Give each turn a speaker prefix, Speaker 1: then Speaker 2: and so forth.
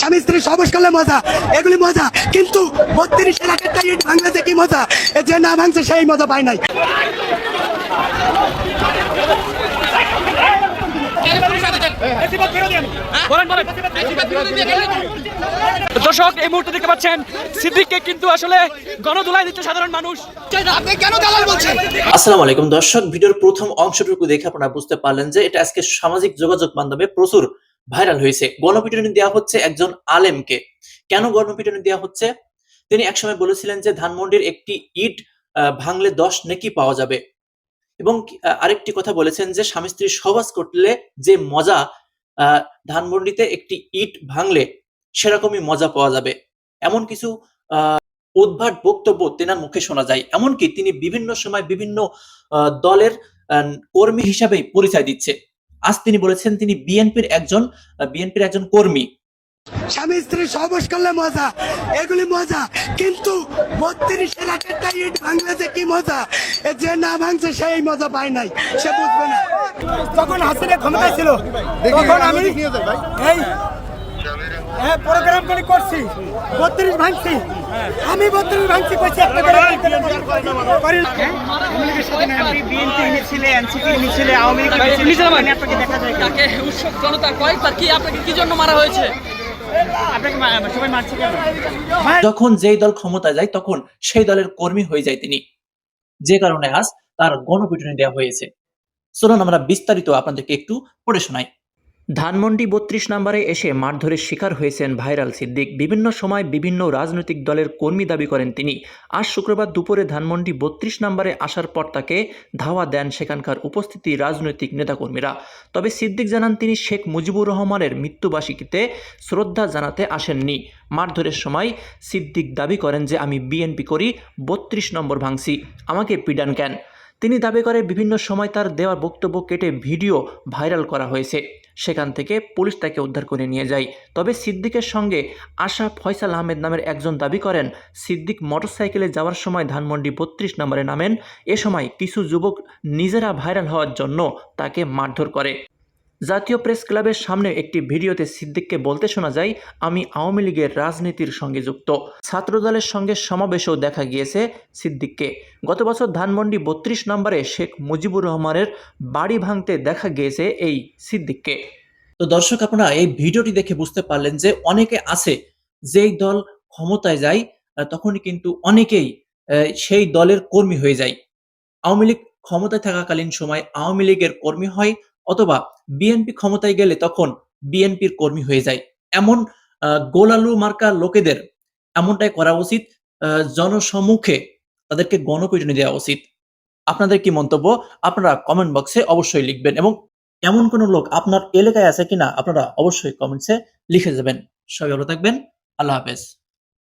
Speaker 1: স্বামী স্ত্রী সবস করলে মজা এগুলি মজা কিন্তু বত্রিশ লাখের টাকা ইট ভাঙলে কি মজা? যে না ভাঙছে সেই মজা পায় নাই।
Speaker 2: দর্শক এই মুহূর্তে দেখতে পাচ্ছেন সিদ্দিককে কিন্তু আসলে গণদোলাই দিচ্ছে সাধারণ মানুষ।
Speaker 1: আপনি কেন দালাল বলছেন?
Speaker 3: আসসালামু আলাইকুম দর্শক ভিডিওর প্রথম অংশটুকু দেখে আপনারা বুঝতে পারলেন যে এটা আজকে সামাজিক যোগাযোগ মাধ্যমে প্রচুর ভাইরাল হয়েছে। গণপিটুনি দেওয়া হচ্ছে একজন আলেমকে। কেন গণপিটুনি দেওয়া হচ্ছে? তিনি একসময় বলেছিলেন যে ধানমন্ডির একটি ইট ভাঙলে দশ নেকি পাওয়া যাবে। এবং আরেকটি কথা বলেছেন যে স্বামী স্ত্রী সবাস করলে যে মজা ধানমন্ডিতে একটি ইট ভাঙলে সেরকমই মজা পাওয়া যাবে। এমন কিছু উদ্ভাট বক্তব্য তেনার মুখে শোনা যায়। এমনকি তিনি বিভিন্ন সময় বিভিন্ন দলের কর্মী হিসাবেই পরিচয় দিচ্ছে। আজ তিনি বলেছেন তিনি বিএনপির একজন বিএনপির একজন কর্মী।
Speaker 1: স্বামী স্ত্রী সবস করলে মজা এগুলি মজা কিন্তু বত্রিশের লাখের টাইট ইট ভাঙলে যে কি মজা? যে না ভাঙছে সেই মজা পায় নাই সে বুঝবে না।
Speaker 4: যখন হাসিনা ক্ষমতা ছিল তখন আমি এই হ্যাঁ প্রোগ্রাম করে করছি। বত্রিশ ভাঙছি। আমি বত্রিশ ভাঙছি করছি একটা করে
Speaker 3: যখন যেই দল ক্ষমতায় যায় তখন সেই দলের কর্মী হয়ে যায় তিনি। যে কারণে আজ তার গণপিটুনি দেওয়া হয়েছে। চলুন আমরা বিস্তারিত আপনাদেরকে একটু পড়ে শোনাই। ধানমন্ডি বত্রিশ নম্বরে এসে মারধরের শিকার হয়েছেন ভাইরাল সিদ্দিক। বিভিন্ন সময় বিভিন্ন রাজনৈতিক দলের কর্মী দাবি করেন তিনি। আজ শুক্রবার দুপুরে ধানমন্ডি বত্রিশ নম্বরে আসার পর তাকে ধাওয়া দেন সেখানকার উপস্থিতি রাজনৈতিক নেতাকর্মীরা। তবে সিদ্দিক জানান, তিনি শেখ মুজিবুর রহমানের মৃত্যুবার্ষিকীতে শ্রদ্ধা জানাতে আসেননি। মারধরের সময় সিদ্দিক দাবি করেন যে, আমি বিএনপি করি, বত্রিশ নম্বর ভাঙছি। আমাকে পিডান কেন? তিনি দাবি করে বিভিন্ন সময় তার দেওয়া বক্তব্য কেটে ভিডিও ভাইরাল করা হয়েছে। সেখান থেকে পুলিশ তাকে উদ্ধার করে নিয়ে যায়। তবে সিদ্দিকের সঙ্গে আশা ফয়সাল আহমেদ নামের একজন দাবি করেন, সিদ্দিক মোটরসাইকেলে যাওয়ার সময় ধানমন্ডি বত্রিশ নম্বরে নামেন। এ সময় কিছু যুবক নিজেরা ভাইরাল হওয়ার জন্য তাকে মারধর করে। জাতীয় প্রেস ক্লাবের সামনে একটি ভিডিওতে সিদ্দিককে বলতে শোনা যায়, আমি আওয়ামী লীগের রাজনীতির সঙ্গে যুক্ত। ছাত্রদলের সঙ্গে সমাবেশেও দেখা গিয়েছে সিদ্দিককে। গত বছর ধানমন্ডি বত্রিশ নম্বরে শেখ মুজিবুর রহমানের বাড়ি ভাঙতে দেখা গিয়েছে এই সিদ্দিককে। তো দর্শক, আপনারা এই ভিডিওটি দেখে বুঝতে পারলেন যে অনেকে আছে যেই দল ক্ষমতায় যায় তখনই কিন্তু অনেকেই সেই দলের কর্মী হয়ে যায়। আওয়ামী লীগ ক্ষমতায় থাকাকালীন সময় আওয়ামী লীগের কর্মী হয় অথবা বিএনপি ক্ষমতায় গেলে তখন বিএনপির কর্মী হয়ে যায়। এমন গোলালু মার্কা লোকেদের এমনটাই করা উচিত আহ, জনসম্মুখে তাদেরকে গণপিটুনি দেওয়া উচিত। আপনাদের কি মন্তব্য? আপনারা কমেন্ট বক্সে অবশ্যই লিখবেন এবং এমন কোন লোক আপনার এলাকায় আছে কিনা আপনারা অবশ্যই কমেন্টসে লিখে যাবেন সবাই ভালো থাকবেন। আল্লাহ হাফেজ।